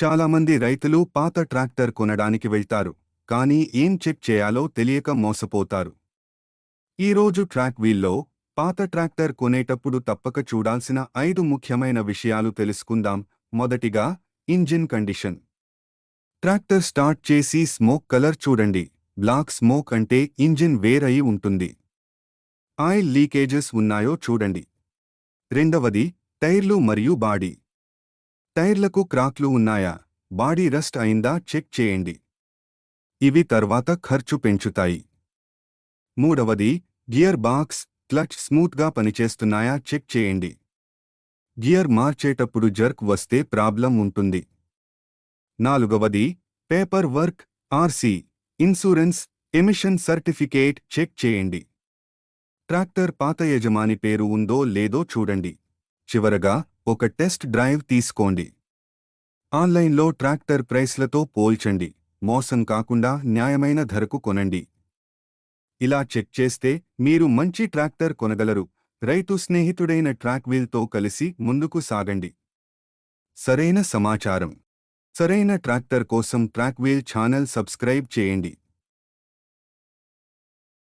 చాలామంది రైతులు పాత ట్రాక్టర్ కొనడానికి వెళ్తారు కానీ ఏం చెక్ చేయాలో తెలియక మోసపోతారు. ఈరోజు ట్రాక్ వీల్లో పాత ట్రాక్టర్ కొనేటప్పుడు తప్పక చూడాల్సిన ఐదు ముఖ్యమైన విషయాలు తెలుసుకుందాం. మొదటిగా ఇంజిన్ కండిషన్. ట్రాక్టర్ స్టార్ట్ చేసి స్మోక్ కలర్ చూడండి. బ్లాక్ స్మోక్ అంటే ఇంజిన్ వేరయి ఉంటుంది. ఆయిల్ లీకేజెస్ ఉన్నాయో చూడండి. రెండవది టైర్లు మరియు బాడీ. టైర్లకు క్రాక్లు ఉన్నాయా? బాడీ రస్ట్ అయిందా? చెక్ చేయండి. ఇవి తర్వాత ఖర్చు పెంచుతాయి. మూడవది గియర్ బాక్స్ క్లచ్ స్మూత్గా పనిచేస్తున్నాయా? చెక్ చేయండి. గియర్ మార్చేటప్పుడు జర్క్ వస్తే ప్రాబ్లం ఉంటుంది. నాలుగవది paper work RC insurance emission certificate check చేయండి. ట్రాక్టర్ పాత యజమాని పేరు ఉందో లేదో చూడండి. చివరగా ఒక టెస్ట్ డ్రైవ్ తీసుకోండి. ఆన్లైన్లో ట్రాక్టర్ ప్రైస్లతో పోల్చండి. మోసం కాకుండా న్యాయమైన ధరకు కొనండి. ఇలా చెక్ చేస్తే మీరు మంచి ట్రాక్టర్ కొనగలరు. రైతు స్నేహితుడైన ట్రాక్ వీల్తో కలిసి ముందుకు సాగండి. సరైన సమాచారం. సరైన ట్రాక్టర్ కోసం ట్రాక్ వీల్ ఛానల్ సబ్స్క్రైబ్ చేయండి.